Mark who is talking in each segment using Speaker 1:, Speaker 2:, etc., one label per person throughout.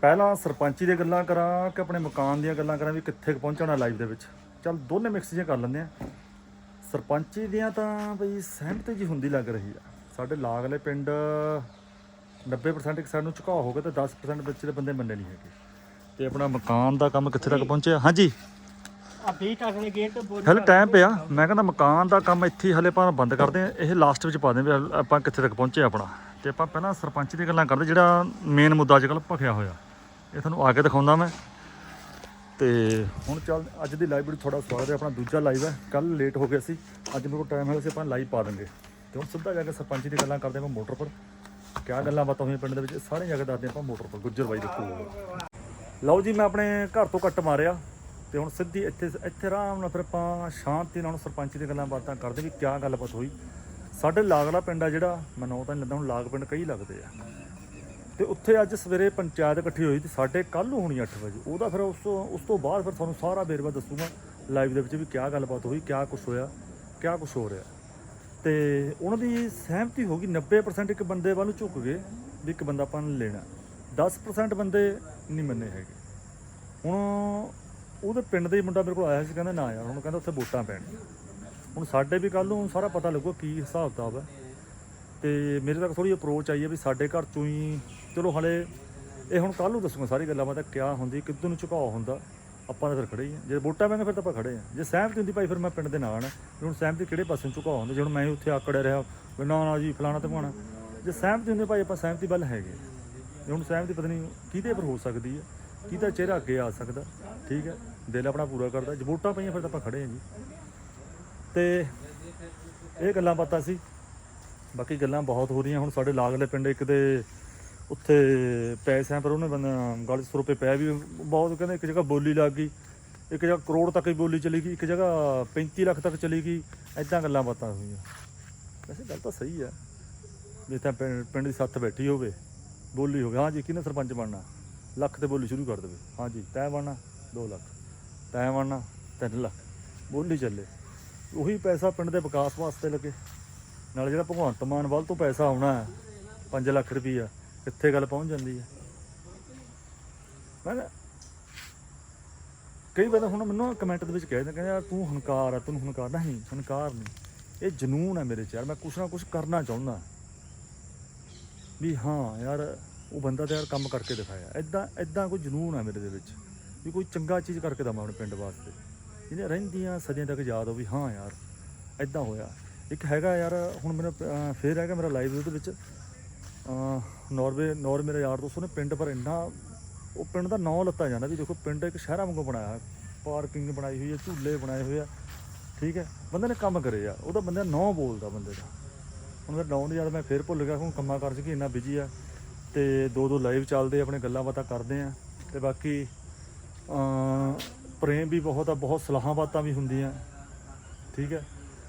Speaker 1: ਪਹਿਲਾਂ ਸਰਪੰਚੀ ਦੀਆਂ ਗੱਲਾਂ ਕਰਾਂ ਕਿ ਆਪਣੇ ਮਕਾਨ ਦੀਆਂ ਗੱਲਾਂ ਕਰਾਂ ਵੀ ਕਿੱਥੇ ਕੁ ਪਹੁੰਚਣਾ ਲਾਈਵ ਦੇ ਵਿੱਚ? ਚੱਲ ਦੋਨੇ ਮਿਕਸ ਜਿਹੀਆਂ ਕਰ ਲੈਂਦੇ ਆ ਸਰਪੰਚੀ ਦੀਆਂ ਤਾਂ ਬਈ ਸਹਿਮਤੀ ਜੀ ਹੁੰਦੀ ਲੱਗ ਰਹੀ ਆ। ਸਾਡੇ ਲਾਗਲੇ ਪਿੰਡ 90% ਇੱਕ ਸਾਨੂੰ ਝੁਕਾਅ ਹੋ ਗਿਆ ਤੇ 10% ਬੱਚੇ ਦੇ ਬੰਦੇ ਮੰਨੇ ਨਹੀਂ ਹੈਗੇ। ਤੇ ਆਪਣਾ ਮਕਾਨ ਦਾ ਕੰਮ ਕਿੱਥੇ ਤੱਕ ਪਹੁੰਚਿਆ? ਹਾਂਜੀ।
Speaker 2: ਆ ਬੀਟ ਅਗਲੇ ਗੇਟ ਬੋਲ
Speaker 1: ਹਲੇ ਟਾਈਮ ਪਿਆ। ਮੈਂ ਕਹਿੰਦਾ ਮਕਾਨ ਦਾ ਕੰਮ ਇੱਥੇ ਹਲੇ ਆਪਾਂ ਬੰਦ ਕਰਦੇ ਆ ਇਹ ਲਾਸਟ ਵਿੱਚ ਪਾ ਦੇ ਆਪਾਂ ਕਿੱਥੇ ਤੱਕ ਪਹੁੰਚੇ ਆਪਣਾ। ਤੇ ਆਪਾਂ ਪਹਿਲਾਂ ਸਰਪੰਚ ਦੀ ਗੱਲਾਂ ਕਰਦੇ ਜਿਹੜਾ ਮੇਨ ਮੁੱਦਾ ਅੱਜ ਕੱਲ੍ਹ ਭਖਿਆ ਹੋਇਆ। ਇਹ ਤੁਹਾਨੂੰ ਆ ਕੇ ਦਿਖਾਉਂਦਾ ਮੈਂ। ਤੇ ਹੁਣ ਚੱਲ, ਅੱਜ ਦੀ ਲਾਈਵ ਵੀਡੀਓ ਥੋੜਾ ਸਵਾਗਤ ਹੈ, ਆਪਣਾ ਦੂਜਾ ਲਾਈਵ ਹੈ। ਕੱਲ ਲੇਟ ਹੋ ਗਿਆ ਸੀ, ਅੱਜ ਮੇਰੇ ਕੋਲ ਟਾਈਮ ਹੈ ਸੀ, ਆਪਾਂ ਲਾਈਵ ਪਾ ਦਾਂਗੇ ਤੇ ਹੁਣ ਸਿੱਧਾ ਜਾ ਕੇ ਸਰਪੰਚ ਦੀ ਗੱਲਾਂ ਕਰਦੇ ਆਪਾਂ ਮੋਟਰ ਪਰ। ਕਿਆ ਗੱਲਾਂ ਬਾਤਾਂ ਹੋਈਆਂ ਪਿੰਡ ਦੇ ਵਿੱਚ ਸਾਰੇ ਜਾ ਕੇ ਦੱਸਦੇ ਆਪਾਂ ਮੋਟਰ ਪਰ, ਗੁੱਜਰ ਬਾਈ ਦੇ ਕੋਲ ਲਓ ਜੀ, ਮੈਂ ਆਪਣੇ ਘਰ ਤੋਂ ਕੱਟ ਮਾਰਿਆ। ਤੇ ਹੁਣ ਸਿੱਧੀ ਇੱਥੇ ਇੱਥੇ ਆਰਾਮ ਨਾਲ ਫਿਰ ਆਪਾਂ ਸ਼ਾਂਤੀ ਨਾਲ ਸਰਪੰਚ ਦੀ ਗੱਲਾਂ ਬਾਤਾਂ ਕਰਦੇ ਵੀ ਕਿਆ ਗੱਲਬਾਤ ਹੋਈ। ਸਾਡੇ ਲਾਗਲਾ ਪਿੰਡ ਆ ਜਿਹੜਾ, ਮੈਨੂੰ ਤਾਂ ਨਹੀਂ ਲੱਗਦਾ, ਹੁਣ ਲਾਗ ਪਿੰਡ ਕਈ ਲੱਗਦੇ ਆ। ਤੇ ਉੱਥੇ ਅੱਜ ਸਵੇਰੇ ਪੰਚਾਇਤ ਇਕੱਠੀ ਹੋਈ ਤੇ ਸਾਡੇ ਕੱਲ ਨੂੰ ਹੋਣੀ 8 ਵਜੇ। ਉਹਦਾ ਫਿਰ ਉਸ ਤੋਂ ਉਸ ਤੋਂ ਬਾਅਦ ਫਿਰ ਤੁਹਾਨੂੰ ਸਾਰਾ ਵੇਰਵਾ ਦੱਸੂਗਾ ਲਾਈਵ ਦੇ ਵਿੱਚ ਵੀ ਕਿਆ ਗੱਲਬਾਤ ਹੋਈ, ਕਿਆ ਕੁਝ ਹੋਇਆ, ਕਿਆ ਕੁਝ ਹੋ ਰਿਹਾ। ਤੇ ਉਹਨਾਂ ਦੀ ਸਹਿਮਤੀ ਹੋ ਗਈ 90% ਇੱਕ ਬੰਦੇ ਵੱਲ ਨੂੰ ਝੁਕ ਗਏ ਵੀ ਇੱਕ ਬੰਦਾ ਆਪਾਂ ਨੇ ਲੈਣਾ। 10% ਬੰਦੇ ਨਹੀਂ ਮੰਨੇ ਹੈਗੇ। ਹੁਣ ਉਹਦੇ ਪਿੰਡ ਦਾ ਹੀ ਮੁੰਡਾ ਮੇਰੇ ਕੋਲ ਆਇਆ ਸੀ, ਕਹਿੰਦਾ ਨਾ ਯਾਰ, ਹੁਣ ਕਹਿੰਦਾ ਉੱਥੇ ਵੋਟਾਂ ਪੈਣੀਆਂ। ਹੁਣ ਸਾਡੇ ਵੀ ਕੱਲ ਨੂੰ ਸਾਰਾ ਪਤਾ ਲੱਗੂਗਾ ਕੀ ਹਿਸਾਬ ਕਿਤਾਬ ਹੈ। ਤੇ ਮੇਰੇ ਤੱਕ ਥੋੜੀ ਅਪਰੋਚ ਆਈ ਹੈ ਵੀ ਸਾਡੇ ਘਰ ਚੋਂ ਹੀ ਚਲੋ ਹਲੇ ਇਹ ਹੁਣ ਕੱਲ ਨੂੰ ਦੱਸੂਗਾ ਸਾਰੀ ਗੱਲਾਂ ਬਾਤਾਂ ਕਿਆ ਹੁੰਦੀ, ਕਿੱਦੋਂ ਨੂੰ ਝੁਕਾਅ ਹੁੰਦਾ, ਆਪਾਂ ਤਾਂ ਫਿਰ ਖੜੇ ਹੀ ਆ ਜੇ ਵੋਟਾਂ ਪੈਣਗੇ ਫਿਰ ਤਾਂ ਆਪਾਂ ਖੜੇ ਆ ਜੇ ਸਹਿਮਤੀ ਹੁੰਦੀ ਭਾਈ, ਫਿਰ ਮੈਂ ਪਿੰਡ ਦੇ ਨਾਲ ਆ ਵੀ ਹੁਣ ਸਹਿਮਤੀ ਕਿਹੜੇ ਪਾਸੇ ਨੂੰ ਝੁਕਾਅ ਹੁੰਦਾ? ਜੇ ਹੁਣ ਮੈਂ ਉੱਥੇ ਆਕੜਿਆ ਰਿਹਾ, ਵੀ ਨਾ ਨਾ ਜੀ, ਫਲਾਣਾ ਤੇ ਜੇ ਸਹਿਮਤੀ ਹੁੰਦੀ ਭਾਈ, ਆਪਾਂ ਸਹਿਮਤੀ ਵੱਲ ਹੈਗੇ ਜੇ ਹੁਣ ਸਹਿਮਤੀ ਪਤਾ ਨਹੀਂ ਕਿਹਦੇ ਪਰ ਹੋ ਸਕਦੀ ਹੈ? ਕਿਹਦਾ ਚਿਹਰਾ ਅੱਗੇ ਆ ਸਕਦਾ? ਠੀਕ ਹੈ, ਦਿਲ ਆਪਣਾ ਪੂਰਾ ਕਰਦਾ। ਜੇ ਵੋਟਾਂ ਪਈਆਂ, ਫਿਰ ਤਾਂ ਆਪਾਂ ਖੜੇ ਆ ਜੀ। ਤੇ ਇਹ ਗੱਲਾਂ ਬਾਤਾਂ ਸੀ। ਬਾਕੀ ਗੱਲਾਂ ਬਹੁਤ ਹੋ ਰਹੀਆਂ। ਹੁਣ ਸਾਡੇ ਲਾਗਲੇ ਪਿੰਡ ਇੱਕ ਦੇ ਉੱਥੇ ਪੈਸਿਆਂ ਪਰ ਉਹਨੇ ਬੰਦਾ ਗੱਲ 100 ਰੁਪਏ ਪੈ ਵੀ ਬਹੁਤ, ਕਹਿੰਦੇ ਇੱਕ ਜਗ੍ਹਾ ਬੋਲੀ ਲੱਗ ਗਈ, ਇੱਕ ਜਗ੍ਹਾ ਕਰੋੜ ਤੱਕ ਹੀ ਬੋਲੀ ਚਲੀ ਗਈ, ਇੱਕ ਜਗ੍ਹਾ 35 ਲੱਖ ਤੱਕ ਚਲੀ ਗਈ ਐਦਾਂ ਗੱਲਾਂ ਬਾਤਾਂ ਹੋਈਆਂ। ਵੈਸੇ ਗੱਲ ਤਾਂ ਸਹੀ ਆ, ਜੇ ਤਾਂ ਪਿੰਡ ਦੀ ਸੱਥ ਬੈਠੀ ਹੋਵੇ, ਬੋਲੀ ਹੋਵੇ, ਹਾਂ ਜੀ, ਕਿਹਨੇ ਸਰਪੰਚ ਬਣਨਾ? ਲੱਖ ਤੇ ਬੋਲੀ ਸ਼ੁਰੂ ਕਰ ਦੇਵੇ, ਹਾਂ ਜੀ, ਤੈਂ ਬਣਨਾ 2 ਲੱਖ, ਤੈਂ ਬਣਨਾ 3 ਲੱਖ, ਬੋਲੀ ਚੱਲੇ। ਉਹੀ ਪੈਸਾ ਪਿੰਡ ਦੇ ਵਿਕਾਸ ਵਾਸਤੇ ਲੱਗੇ, ਨਾਲ ਜਿਹੜਾ ਭਗਵੰਤ ਮਾਨ ਵੱਲ ਤੋਂ ਪੈਸਾ ਆਉਣਾ ਹੈ 5 ਲੱਖ ਰੁਪਈਆ ਕਿੱਥੇ ਗੱਲ ਪਹੁੰਚ ਜਾਂਦੀ ਹੈ। ਮੈਂ ਕਈ ਵਾਰ ਹੁਣ ਮੈਨੂੰ ਕਮੈਂਟ ਦੇ ਵਿੱਚ ਕਹਿ ਕਹਿੰਦੇ ਕਹਿੰਦੇ ਯਾਰ ਤੂੰ ਹੰਕਾਰ ਆ ਤੈਨੂੰ ਹੰਕਾਰ ਨਹੀਂ ਹੰਕਾਰ ਨਹੀਂ। ਇਹ ਜਨੂਨ ਹੈ ਮੇਰੇ ਚ ਯਾਰ ਮੈਂ ਕੁਛ ਨਾ ਕੁਛ ਕਰਨਾ ਚਾਹੁੰਦਾ। ਵੀ ਹਾਂ ਯਾਰ ਉਹ ਬੰਦਾ ਤਾਂ ਯਾਰ ਕੰਮ ਕਰਕੇ ਦਿਖਾਇਆ। ਐਦਾਂ ਐਦਾਂ ਕੋਈ ਜਨੂਨ ਆ ਮੇਰੇ ਦੇ ਵਿੱਚ। ਵੀ ਕੋਈ ਚੰਗਾ ਚੀਜ਼ ਕਰਕੇ ਦਵਾਂ ਆਪਣੇ ਪਿੰਡ ਵਾਸਤੇ। ਜਿਹਨੇ ਰਹਿੰਦੀਆਂ ਸਦੀਆਂ ਤੱਕ ਯਾਦ ਹੋ ਵੀ ਹਾਂ ਯਾਰ ਐਦਾਂ ਹੋਇਆ। ਇੱਕ ਹੈਗਾ ਯਾਰ ਹੁਣ ਮੈਨੂੰ ਅਹ, ਫੇਰ ਹੈਗਾ ਮੇਰਾ ਲਾਈਵ ਉਹਦੇ ਵਿੱਚ। ਨਾਰਵੇ ਨੌਰ ਮੇਰਾ ਯਾਰ ਦੋਸਤ ਉਹਨੇ ਪਿੰਡ ਪਰ ਇੰਨਾ ਉਹ ਪਿੰਡ ਦਾ ਨਾਂ ਲੱਤਾ ਜਾਂਦਾ ਵੀ ਦੇਖੋ, ਪਿੰਡ ਇੱਕ ਸ਼ਹਿਰਾਂ ਵਾਂਗੂ ਬਣਾਇਆ ਹੈ ਪਾਰਕਿੰਗ ਬਣਾਈ ਹੋਈ ਹੈ, ਝੂਲੇ ਬਣਾਏ ਹੋਏ ਆ। ਠੀਕ ਹੈ, ਬੰਦੇ ਨੇ ਕੰਮ ਕਰੇ ਆ। ਉਹਦਾ ਬੰਦੇ ਦਾ ਨਾਂ ਬੋਲਦਾ ਬੰਦੇ ਦਾ। ਹੁਣ ਮੇਰਾ ਨਾਂ ਨਹੀਂ ਯਾਦ ਮੈਂ ਫੇਰ ਭੁੱਲ ਗਿਆ, ਹੁਣ ਕੰਮਾਂ ਕਰ ਕਿ ਇੰਨਾ ਬਿਜ਼ੀ ਆ। ਤੇ ਦੋ ਦੋ ਲਾਈਵ ਚੱਲਦੇ ਆਪਣੇ ਗੱਲਾਂ ਬਾਤਾਂ ਕਰਦੇ ਆ। ਤੇ ਬਾਕੀ ਪ੍ਰੇਮ ਵੀ ਬਹੁਤ ਆ, ਬਹੁਤ ਸਲਾਹਾਂ ਬਾਤਾਂ ਵੀ ਹੁੰਦੀਆਂ। ਠੀਕ ਹੈ।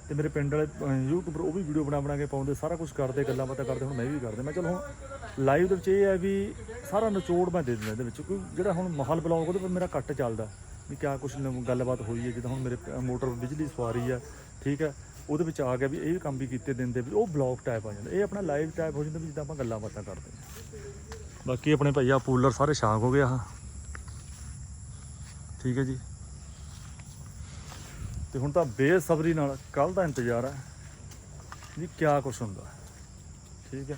Speaker 1: ਤੇ ਮੇਰੇ ਪਿੰਡ ਵਾਲੇ ਅਹ, ਯੂਟਿਊਬਰ ਉਹ ਵੀ ਵੀਡੀਓ ਬਣਾ ਬਣਾ ਕੇ ਪਾਉਂਦੇ ਸਾਰਾ ਕੁਝ ਕਰਦੇ ਗੱਲਾਂ ਬਾਤਾਂ ਕਰਦੇ ਹੁਣ ਮੈਂ ਵੀ ਕਰਦੇ। ਮੈਂ ਚਲੋ ਹੁਣ ਲਾਈਵ ਦੇ ਵਿੱਚ ਇਹ ਹੈ ਵੀ ਸਾਰਾ ਨਿਚੋੜ ਮੈਂ ਦੇ ਦਿੰਦਾ ਇਹਦੇ ਵਿੱਚ ਕੋਈ ਜਿਹੜਾ ਹੁਣ ਮਹਲ ਬਲੌਗ ਉਹਦੇ ਪਰ ਮੇਰਾ ਕੱਟ ਚੱਲਦਾ। ਵੀ ਕਿਆ ਕੁਝ ਗੱਲਬਾਤ ਹੋਈ ਹੈ ਜਿੱਦਾਂ ਹੁਣ ਮੇਰੇ ਮੋਟਰ ਬਿਜਲੀ ਸਵਾਰੀ ਆ ਠੀਕ ਹੈ ਉਹਦੇ ਵਿੱਚ ਆ ਗਿਆ ਵੀ ਇਹ ਕੰਮ ਵੀ ਕੀਤੇ ਦਿੰਦੇ ਵੀ ਉਹ ਬਲੌਗ ਟਾਈਪ ਆ ਜਾਂਦਾ। ਇਹ ਆਪਣਾ ਲਾਈਵ ਟਾਈਪ ਹੋ ਜਾਂਦਾ ਵੀ ਜਿੱਦਾਂ ਆਪਾਂ ਗੱਲਾਂ ਬਾਤਾਂ ਕਰਦੇ ਹਾਂ। ਬਾਕੀ ਆਪਣੇ ਭਈਆ ਪੂਲਰ ਸਾਰੇ ਸ਼ਾਂਕ ਹੋ ਗਏ ਆ। ਠੀਕ ਹੈ ਜੀ। ਤੇ ਹੁਣ ਤਾਂ ਬੇਸਬਰੀ ਨਾਲ ਕੱਲ ਦਾ ਇੰਤਜ਼ਾਰ ਹੈ ਵੀ ਕਿਆ ਕੁਛ ਹੁੰਦਾ। ਠੀਕ ਹੈ?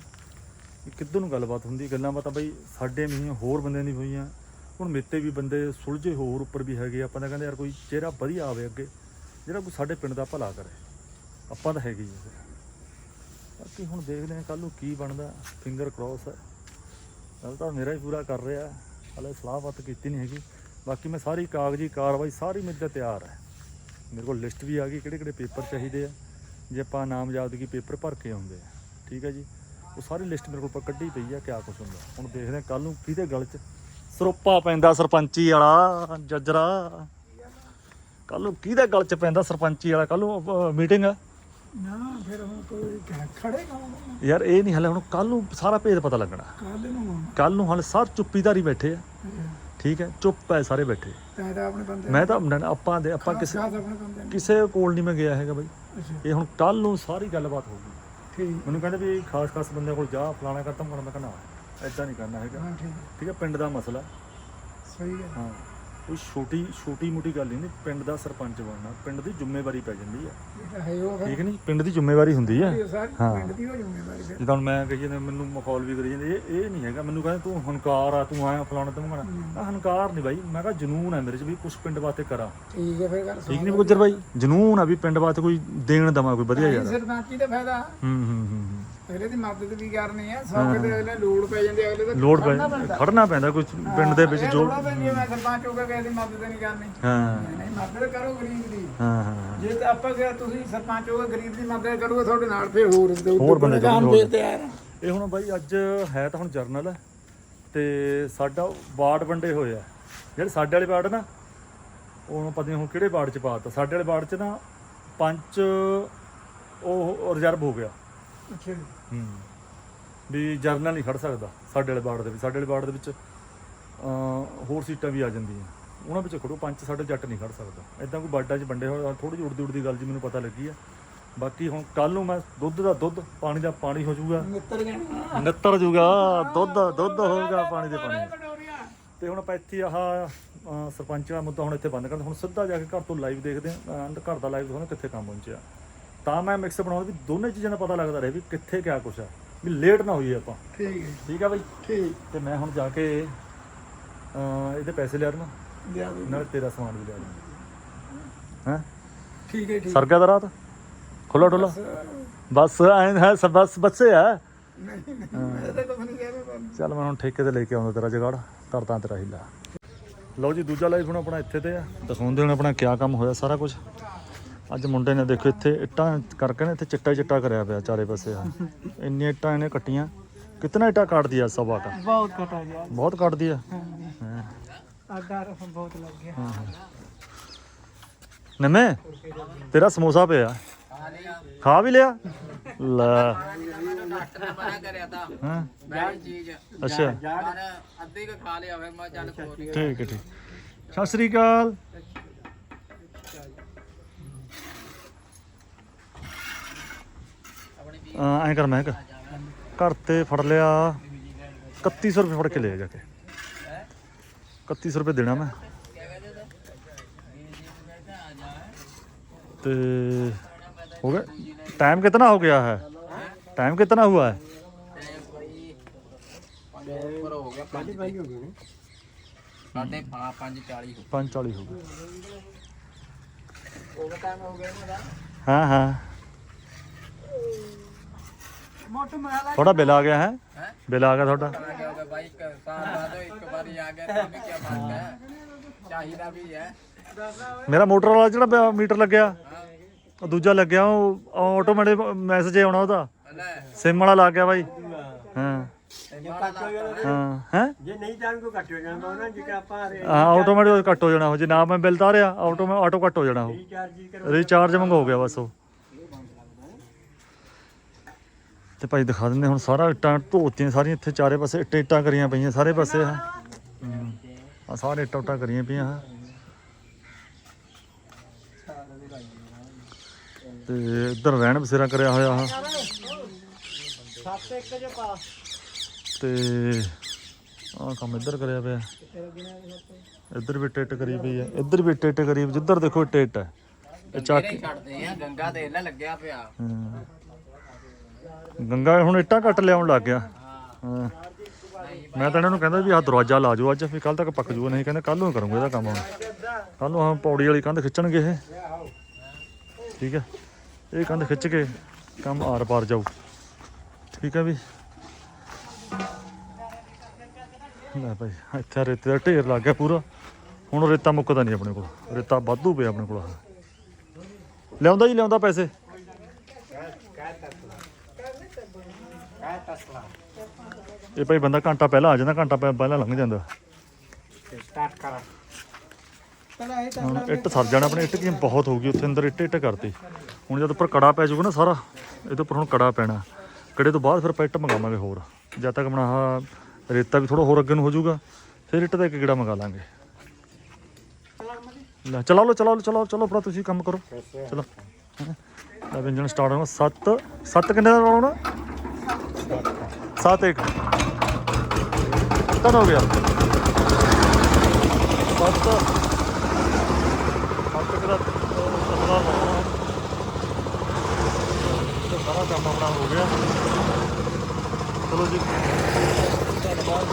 Speaker 1: ਵੀ ਕਿੱਧਰ ਨੂੰ ਗੱਲਬਾਤ ਹੁੰਦੀ ਗੱਲਾਂ ਬਾਤਾਂ ਬਈ ਸਾਡੇ ਵੀ ਹੋਰ ਬੰਦਿਆਂ ਨਹੀਂ ਹੋਈਆਂ। ਹੁਣ ਮੇਤੇ ਵੀ ਬੰਦੇ, ਸੁਲਝੇ ਹੋਰ ਉੱਪਰ ਵੀ ਹੈਗੇ। ਆਪਾਂ ਤਾਂ ਕਹਿੰਦੇ ਯਾਰ ਕੋਈ ਚਿਹਰਾ ਵਧੀਆ ਆਵੇ ਅੱਗੇ। ਜਿਹੜਾ ਕੋਈ ਸਾਡੇ ਪਿੰਡ ਦਾ ਭਲਾ ਕਰੇ। ਆਪਾਂ ਤਾਂ ਹੈਗੇ ਹੀ ਬਾਕੀ ਹੁਣ ਦੇਖਦੇ ਹਾਂ ਕੱਲ ਨੂੰ ਕੀ ਬਣਦਾ। ਫਿੰਗਰ ਕ੍ਰੋਸ ਹੈ। ਗੱਲ ਤਾਂ ਮੇਰਾ ਹੀ ਪੂਰਾ ਕਰ ਰਿਹਾ। ਹਲੇ ਸਲਾਹ ਬਾਤ ਕੀਤੀ ਨਹੀਂ ਹੈਗੀ। ਬਾਕੀ ਮੈਂ ਸਾਰੀ ਕਾਗਜ਼ੀ ਕਾਰਵਾਈ, ਸਾਰੀ ਮੇਰੇ ਤੇ ਤਿਆਰ ਹੈ। ਮੇਰੇ ਕੋਲ ਲਿਸਟ ਵੀ ਆ ਗਈ ਕਿਹੜੇ ਕਿਹੜੇ ਪੇਪਰ ਚਾਹੀਦੇ ਆ। ਜੇ ਆਪਾਂ ਨਾਮਜ਼ਦਗੀ ਪੇਪਰ ਭਰ ਕੇ ਆਉਂਦੇ ਆ ਠੀਕ ਹੈ ਜੀ। ਉਹ ਸਾਰੀ ਲਿਸਟ ਮੇਰੇ ਕੋਲ ਕੱਢੀ ਪਈ ਆ ਕਿਆ ਕੁਛ ਹੁੰਦਾ। ਹੁਣ ਦੇਖਦੇ ਆ ਕੱਲ ਨੂੰ ਕਿਹਦੇ ਗਲ 'ਚ ਸਰੋਪਾ ਪੈਂਦਾ ਸਰਪੰਚੀ ਵਾਲਾ ਜੱਜਰਾ। ਕੱਲ ਨੂੰ ਕਿਹਦੇ ਗਲ 'ਚ ਪੈਂਦਾ ਸਰਪੰਚੀ ਵਾਲਾ? ਕੱਲ ਨੂੰ ਮੀਟਿੰਗ ਆ।
Speaker 2: ਨਾ ਫਿਰ ਹੁਣ ਕੋਈ ਕਹਿ- ਖੜੇ ਕੌਣ
Speaker 1: ਯਾਰ ਇਹ ਨਹੀਂ ਹਲੇ ਹੁਣ ਕੱਲ ਨੂੰ ਸਾਰਾ ਭੇਦ ਪਤਾ ਲੱਗਣਾ।
Speaker 2: ਕੱਲ ਨੂੰ
Speaker 1: ਕੱਲ ਨੂੰ ਹਲੇ ਸਾਰੇ ਚੁੱਪੀਦਾਰੀ ਬੈਠੇ ਆ। ਠੀਕ ਹੈ ਚੁੱਪ ਹੈ ਸਾਰੇ ਬੈਠੇ।
Speaker 2: ਤੈਂ ਤਾਂ ਆਪਣੇ ਬੰਦੇ
Speaker 1: ਮੈਂ ਤਾਂ ਨਾ- ਨਾ, ਆਪਾਂ ਦੇ ਆਪਾਂ ਕਿਸੇ
Speaker 2: ਖਾਸ ਆਪਣੇ ਬੰਦੇ ਨੂੰ।
Speaker 1: ਕਿਸੇ ਕੋਲ ਨਹੀਂ ਮੈਂ ਗਿਆ ਹੈਗਾ ਬਾਈ।
Speaker 2: ਅੱਛਾ।
Speaker 1: ਇਹ ਹੁਣ ਕੱਲ ਨੂੰ ਸਾਰੀ ਗੱਲਬਾਤ ਹੋਊਗੀ
Speaker 2: ਠੀਕ।
Speaker 1: ਮੈਨੂੰ ਕਹਿੰਦੇ ਵੀ ਖਾਸ ਖਾਸ ਬੰਦਿਆਂ ਕੋਲ ਜਾ ਫਲਾਣਾ ਕਰਨਾ ਮੈਂ ਕਹਿੰਦਾ ਐਦਾਂ ਨਹੀਂ ਕਰਨਾ ਹੈਗਾ।
Speaker 2: ਹਾਂ ਠੀਕ
Speaker 1: ਠੀਕ ਹੈ ਪਿੰਡ ਦਾ ਮਸਲਾ।
Speaker 2: ਸਹੀ ਹੈ।
Speaker 1: ਹਾਂ। ਕੋਈ ਛੋਟੀ ਛੋਟੀ ਮੋਟੀ ਗੱਲ ਨਹੀਂ ਪਿੰਡ ਦਾ ਸਰਪੰਚ ਬਣਨਾ ਪਿੰਡ ਦੀ ਜ਼ਿੰਮੇਵਾਰੀ ਪੈ ਜਾਂਦੀ
Speaker 2: ਫਿਰ।
Speaker 1: ਠੀਕ ਨਹੀਂ? ਪਿੰਡ ਦੀ ਜ਼ਿੰਮੇਵਾਰੀ ਹੁੰਦੀ
Speaker 2: ਸਾਰੀ
Speaker 1: ਹਾਂ।
Speaker 2: ਪਿੰਡ ਦੀ ਹੋ ਜ਼ਿੰਮੇਵਾਰੀ
Speaker 1: ਜਿੱਦਾਂ ਮੈਂ ਕਹੀ ਜਾਂਦਾ ਮੈਨੂੰ ਮਖੌਲ ਵੀ ਕਰੀ ਜਾਂਦੇ ਇਹ ਇਹ ਨਹੀਂ ਹੈਗਾ। ਮੈਨੂੰ ਕਹਿੰਦੇ ਤੂੰ ਹੰਕਾਰ ਆ ਤੂੰ ਆਇਆ ਫਲਾਣਾ ਤੂੰ ਮਣਾ ਹੰਕਾਰ ਨਹੀਂ ਬਾਈ। ਮੈਂ ਕਿਹਾ ਜਨੂਨ ਹੈ ਮੇਰੇ 'ਚ ਵੀ ਕੁਝ ਪਿੰਡ ਵਾਸਤੇ ਕਰਾਂ।
Speaker 2: ਠੀਕ ਹੈ ਫਿਰ ਗੱਲ
Speaker 1: ਠੀਕ ਨਹੀਂ ਗੁੱਜਰ ਬਾਈ? ਜਨੂਨ ਆ ਵੀ ਪਿੰਡ ਵਾਸਤੇ ਕੋਈ ਦੇਣ ਦਵਾਂ ਕੋਈ ਵਧੀਆ ਯਾਰ।
Speaker 2: ਸਰਪੰਚੀ ਦਾ ਫਾਇਦਾ।
Speaker 1: ਹੂੰ ਹੂੰ ਹੂੰ।
Speaker 2: ਅਗਲੇ ਦੀ ਮਦਦ ਵੀ ਕਰਨੀ ਆ ਸੌ ਕਿਤੇ ਅਗਲੇ ਲੋੜ ਪੈ ਜਾਂਦੀ ਆ, ਅਗਲੇ ਦਾ
Speaker 1: ਲੋੜ ਪੈ ਖੜਨਾ ਪੈਂਦਾ। ਕੁਝ ਪਿੰਡ ਦੇ ਵਿੱਚ ਜੋ
Speaker 2: ਲੋੜ ਪੈਂਦੀ ਆ, ਮੈਂ ਸਰਪੰਚ ਹੋ ਕੇ ਕਿਸੇ ਦੀ ਮਦਦ ਨਹੀਂ ਕਰਨੀ।
Speaker 1: ਹਾਂ।
Speaker 2: ਨਹੀਂ, ਨਹੀਂ ਮਦਦ ਕਰੋ ਗਰੀਬ ਦੀ।
Speaker 1: ਹਾਂ ਹਾਂ
Speaker 2: ਜੇ ਤਾਂ ਆਪਾਂ ਕਿਹਾ ਤੁਸੀਂ ਸਰਪੰਚ ਹੋ ਕੇ ਗਰੀਬ ਦੀ ਮਦਦ ਕਰੋਗੇ ਤੁਹਾਡੇ ਨਾਲ ਫਿਰ ਹੋਰ ਦੇ
Speaker 1: ਹੋਰ ਬੰਦੇ
Speaker 2: ਕੰਮ
Speaker 1: ਜ਼ਰੂਰ
Speaker 2: ਫੇਰ ਤਿਆਰ ਆ।
Speaker 1: ਇਹ ਹੁਣ ਬਾਈ ਅੱਜ ਹੈ ਤਾਂ ਹੁਣ ਜਰਨਲ ਹੈ ਤੇ ਸਾਡਾ ਵਾਰਡ ਵੰਡੇ ਹੋਏ ਆ। ਜਿਹੜੇ ਸਾਡੇ ਵਾਲੇ ਵਾਰਡ ਨਾ ਉਹ ਪਤਾ ਨਹੀਂ ਹੁਣ ਕਿਹੜੇ ਵਾਰਡ ਚ ਪਾਤਾ ਸਾਡੇ ਵਾਲੇ ਵਾਰਡ ਚ ਨਾ ਪੰਜ ਉਹ ਰਿਜ਼ਰਵ ਹੋ ਗਿਆ।
Speaker 2: ਅੱਛਾ ਜੀ।
Speaker 1: ਹੂੰ। ਵੀ ਜਰਨਲ ਨਹੀਂ ਖੜ ਸਕਦਾ ਸਾਡੇ ਵਾਲੇ ਵਾਰਡ ਦੇ ਵਿੱਚ। ਸਾਡੇ ਵਾਲੇ ਵਾਰਡ ਦੇ ਵਿੱਚ ਅਹ, ਹੋਰ ਸੀਟਾਂ ਵੀ ਆ ਜਾਂਦੀਆਂ। ਉਹਨਾਂ ਵਿੱਚ ਖੜੋ ਪੰਜ ਸਾਡੇ ਜੱਟ ਨਹੀਂ ਖੜ ਸਕਦਾ। ਐਦਾਂ ਕੋਈ ਵਾਰਡਾਂ 'ਚ ਵੰਡੇ ਹੋਏ ਥੋੜੀ ਜਿਹੀ ਉੜਦੀ ਉੜਦੀ ਗੱਲ ਜੀ ਮੈਨੂੰ ਪਤਾ ਲੱਗੀ ਆ। ਬਾਕੀ ਹੁਣ ਕੱਲ ਨੂੰ ਮੈਂ ਦੁੱਧ ਦਾ ਦੁੱਧ ਪਾਣੀ ਦਾ ਪਾਣੀ ਹੋ ਜਾਊਗਾ।
Speaker 2: ਮਿੱਤਰ ਕਹਿਣਾ
Speaker 1: ਨੱਤਰ ਜੂਗਾ ਦੁੱਧ ਦੁੱਧ ਹੋਊਗਾ ਪਾਣੀ ਦੇ ਪਾਣੀ ਤੇ ਹੁਣ ਆਪਾਂ ਇੱਥੇ ਆਹ ਸਰਪੰਚ ਦਾ ਮੁੱਦਾ ਹੁਣ ਇੱਥੇ ਬੰਦ ਕਰਦੇ ਹੁਣ ਸਿੱਧਾ ਜਾ ਕੇ ਘਰ ਤੋਂ ਲਾਈਵ ਦੇਖਦੇ ਆਂ ਅਹ, ਘਰ ਦਾ ਲਾਈਵ ਦਿਖਾਉਂਦੇ ਕਿੱਥੇ ਕੰਮ ਪਹੁੰਚਿਆ। ਤਾਂ ਮੈਂ ਮਿਕਸ ਬਣਾਉਂਦਾ ਵੀ ਦੋਨੇ ਚੀਜ਼ਾਂ ਦਾ ਪਤਾ ਲੱਗਦਾ ਰਹੇ ਵੀ ਕਿੱਥੇ ਕਿਆ ਕੁਛ ਆ ਵੀ ਲੇਟ ਨਾ ਹੋਈਏ ਆਪਾਂ।
Speaker 2: ਠੀਕ ਹੈ
Speaker 1: ਠੀਕ ਆ ਬਾਈ?
Speaker 2: ਠੀਕ।
Speaker 1: ਤੇ ਮੈਂ ਹੁਣ ਜਾ ਕੇ ਅਹ, ਇਹਦੇ ਪੈਸੇ ਲਿਆ
Speaker 2: ਦਿਓ।
Speaker 1: ਨਾਲ ਤੇਰਾ ਸਮਾਨ ਵੀ ਲਿਆ ਰਨਾ ਹੈ?
Speaker 2: ਠੀਕ ਹੈ ਠੀਕ
Speaker 1: ਸਰ ਗਿਆ ਦਾ ਰਾਤ? ਖੁੱਲਾ ਡੁੱਲਾ ਬਸ ਐਂ ਹੈ ਸਭ ਬਸ ਬੱਸੇ ਆ?
Speaker 2: ਨਹੀਂ ਨਹੀਂ ਮੈਂ ਤਾਂ ਕੁਝ ਨਹੀਂ ਕਹਿ ਰਿਹਾ ਤੁਹਾਨੂੰ।
Speaker 1: ਚੱਲ ਮੈਂ ਹੁਣ ਠੇਕੇ ਤੇ ਲੈ ਕੇ ਆਉਂਦਾ ਤੇਰਾ ਜਗਾੜ ਕਰਦਾ ਤੇਰਾ ਹੀਲਾ। ਲਓ ਜੀ ਦੂਜਾ ਲਾਈਵ ਹੁਣ ਆਪਣਾ ਇੱਥੇ ਤੇ ਆ। ਦਿਖਾਉਂਦੇ ਹੁਣ ਆਪਣਾ ਕਿਆ ਕੰਮ ਹੋਇਆ ਸਾਰਾ ਕੁਝ ਅੱਜ ਮੁੰਡੇ ਨੇ ਦੇਖੋ ਇੱਥੇ ਇੱਟਾਂ ਕਰਕੇ ਨੇ ਇੱਥੇ ਚਿੱਟਾ ਹੀ ਚਿੱਟਾ ਕਰਿਆ ਪਿਆ ਚਾਰੇ ਪਾਸੇ ਆ। ਇੰਨੀਆਂ ਇੱਟਾਂ ਇਹਨੇ ਕੱਟੀਆਂ। ਕਿਤਨਾ ਇੱਟਾਂ ਕੱਟਦੀ ਆ ਸਵਾ ਕਾ
Speaker 2: ਬਹੁਤ ਘਟਾ ਗਿਆ
Speaker 1: ਬਹੁਤ ਕੱਟਦੀ ਆ?
Speaker 2: ਹਾਂ।
Speaker 1: ਹਾਂ
Speaker 2: ਰਫਮ ਬਹੁਤ ਲੱਗ ਗਿਆ।
Speaker 1: ਨਮੇ ਤੇਰਾ ਸਮੋਸਾ ਪਿਆ। ਖਾ ਵੀ ਲਿਆ? ਲੈ।
Speaker 3: ਡਾਕਟਰ ਨੇ ਮਨਾ
Speaker 1: ਐਂ ਕਰ ਮੈਂ ਕਿ ਘਰ ਤੇ ਫੜ ਲਿਆ 3100 ਰੁਪਏ ਫੜ ਕੇ ਲਿਆ ਜਾ ਕੇ 3100 ਰੁਪਏ ਦੇਣਾ ਮੈਂ ਤੇ ਹੋ ਗਿਆ टाइम कितना हो गया है टाइम कितना हुआ है
Speaker 3: ਉੱਪਰ ਹੋ ਗਿਆ 5
Speaker 2: ਭਾਈ ਹੋ ਗਏ ਨੇ
Speaker 3: ਸਾਢੇ 5:40 ਹੋ
Speaker 1: 540 हो गया
Speaker 3: ਓਵਰ ਟਾਈਮ ਹੋ ਗਿਆ ਇਹਦਾ
Speaker 1: हाँ हाँ
Speaker 2: ਮੋਟੂ ਮਹਾਲਾ
Speaker 1: थोड़ा बिल आ गया है
Speaker 3: ਹੈ
Speaker 1: बिल आ गया थोड़ा
Speaker 3: ਮੈਂ ਕਿਹਾ ਹੋਗਾ ਬਾਈ ਇੱਕ ਸਾਲ ਬਾਅਦ ਇੱਕ ਵਾਰੀ ਆ ਗਿਆ ਤਾਂ ਵੀ ਕੀ ਫਰਕ ਹੈ ਚਾਹੀਦਾ ਵੀ ਹੈ
Speaker 1: ਮੇਰਾ ਮੋਟਰ ਵਾਲਾ ਜਿਹੜਾ ਮੀਟਰ ਲੱਗਿਆ ਉਹ ਦੂਜਾ ਲੱਗਿਆ ਉਹ ਆਟੋਮੈਟਿਕ ਮੈਸੇਜ ਆਉਣਾ ਉਹਦਾ
Speaker 3: ਲੈ
Speaker 1: ਸਿਮ ਵਾਲਾ ਲੱਗ ਗਿਆ ਬਾਈ ਹਾਂ ਹਾਂ ਹੈ
Speaker 2: ਜੇ ਨਹੀਂ ਜਾਣ ਕੋ ਕੱਟ ਹੋ ਜਾਣਾ ਉਹਨਾਂ ਜਿੱਕ ਆਪਾਂ
Speaker 1: ਹਾਂ ਆਟੋਮੈਟਿਕ ਕੱਟ ਹੋ ਜਾਣਾ ਉਹ ਜੇ ਨਾ ਮੈਂ ਬਿੱਲ ਤਾਰਿਆ ਆਟੋ ਮੈਂ ਆਟੋ ਕੱਟ ਹੋ ਜਾਣਾ ਉਹ
Speaker 2: ਰੀਚਾਰਜ ਕਰੋ
Speaker 1: ਰੀਚਾਰਜ ਮੰਗ ਹੋ ਗਿਆ ਬਸ ਉਹ ਤੇ ਭਾਈ ਦਿਖਾ ਦਿੰਦੇ ਹੁਣ ਸਾਰਾ ਇੱਟਾਂ ਧੋਤੀਆਂ ਸਾਰੀਆਂ ਇੱਥੇ ਚਾਰੇ ਪਾਸੇ ਇੱਟਾਂ ਇੱਟਾਂ ਕਰੀਆਂ ਪਈਆਂ ਸਾਰੇ ਪਾਸੇ ਆ। ਆ ਸਾਰੇ ਇੱਟਾਂ ਉੱਟਾਂ ਕਰੀਆਂ ਪਈਆਂ ਆ। ਤੇ ਇੱਧਰ ਰਹਿਣ ਬਸੇਰਾ ਕਰਿਆ ਹੋਇਆ ਆ। ਤੇ ਆ ਕੰਮ ਇੱਧਰ ਕਰਿਆ ਪਿਆ। ਇੱਧਰ ਵੀ ਟਿੱਟ ਕਰੀ ਪਈ ਆ। ਇੱਧਰ ਵੀ ਟਿੱਟ ਕਰੀ ਜਿੱਧਰ ਦੇਖੋ ਟਿੱਟ ਹੈ ਇਹ ਚੱਕ
Speaker 3: ਛੱਡਦੇ ਆ ਗੰਗਾ ਦੇ ਲੈ ਲੱਗਿਆ ਪਿਆ।
Speaker 1: ਹਾਂ। ਗੰਗਾ ਹੁਣ ਇੱਟਾਂ ਕੱਟ ਲਿਆਉਣ ਲੱਗ ਗਿਆ। ਹਾਂ। ਮੈਂ ਤਾਂ ਇਹਨਾਂ ਨੂੰ ਕਹਿੰਦਾ ਵੀ ਆਹ ਦਰਵਾਜ਼ਾ ਲਾ ਜਾਓ ਅੱਜ, ਵੀ ਕੱਲ ਤੱਕ ਪੱਕ ਜੂਗਾ, ਨਹੀਂ ਕਹਿੰਦੇ ਕੱਲ ਨੂੰ ਕਰੂੰਗਾ ਇਹਦਾ ਕੰਮ ਹੁਣ। ਕੱਲ ਨੂੰ ਹਾਂ ਪੌੜੀ ਵਾਲੀ ਕੰਧ ਖਿੱਚਣਗੇ ਇਹ। ਠੀਕ ਹੈ। ਇਹ ਕੰਧ ਖਿੱਚ ਕੇ ਕੰਮ ਆਰ ਪਾਰ ਜਾਊ। ਠੀਕ ਹੈ ਵੀ। ਲੈ ਭਾਈ, ਇੱਥੇ ਰੇਤੇ ਦਾ ਢੇਰ ਲੱਗ ਗਿਆ ਪੂਰਾ। ਹੁਣ ਰੇਤਾ ਮੁੱਕਦਾ ਨਹੀਂ ਆਪਣੇ ਕੋਲ। ਰੇਤਾ ਵਾਧੂ ਪਿਆ ਆਪਣੇ ਕੋਲ ਲਿਆਉਂਦਾ ਜੀ, ਲਿਆਉਂਦਾ ਪੈਸੇ। ਇਹ ਭਾਈ ਬੰਦਾ ਘੰਟਾ ਪਹਿਲਾਂ ਆ ਜਾਂਦਾ ਘੰਟਾ ਪਹਿ- ਪਹਿਲਾਂ ਲੰਘ ਜਾਂਦਾ।
Speaker 2: ਸਟਾਰਟ ਕਰ। ਪਹਿਲਾਂ ਇਹ
Speaker 1: ਹੁਣ ਇੱਟ ਸਰ ਜਾਣਾ ਆਪਣੇ ਇੱਟ ਕੀ ਬਹੁਤ ਹੋ ਗਈ ਉੱਥੇ ਅੰਦਰ ਇੱਟ ਇੱਟ ਕਰਤੀ। ਹੁਣ ਜਦ ਉੱਪਰ ਕੜਾ ਪੈ ਜਾਊਗਾ ਨਾ ਸਾਰਾ ਇਹਦੇ ਉੱਪਰ ਹੁਣ ਕੜਾ ਪੈਣਾ। ਕੜੇ ਤੋਂ ਬਾਅਦ ਫਿਰ ਆਪਾਂ ਇੱਟ ਮੰਗਾਵਾਂਗੇ ਹੋਰ। ਜਦ ਤੱਕ ਆਪਣਾ ਆਹ ਰੇਤਾ ਵੀ ਥੋੜਾ ਹੋਰ ਅੱਗੇ ਨੂੰ ਹੋ ਜਾਊਗਾ ਫਿਰ ਇੱਟ ਦਾ ਇੱਕ ਗੇੜਾ ਮੰਗਾ ਲਾਂਗੇ। ਲੈ ਚਲਾ ਲਓ ਚਲਾ ਲਓ ਚਲਾਓ ਚਲੋ ਆਪਣਾ ਤੁਸੀਂ ਕੰਮ ਕਰੋ। ਚਲੋ ਹੈਂ। ਲੈ ਇੰਜਨ ਸਟਾਰਟ ਹੋਣਾ 7 7 ਕਿੰਨੇ ਦਾ ਲਾਉਣਾ? सात एक कितना हो गया सात सात सारा काम अपना हो गया चलो जी धन्यवाद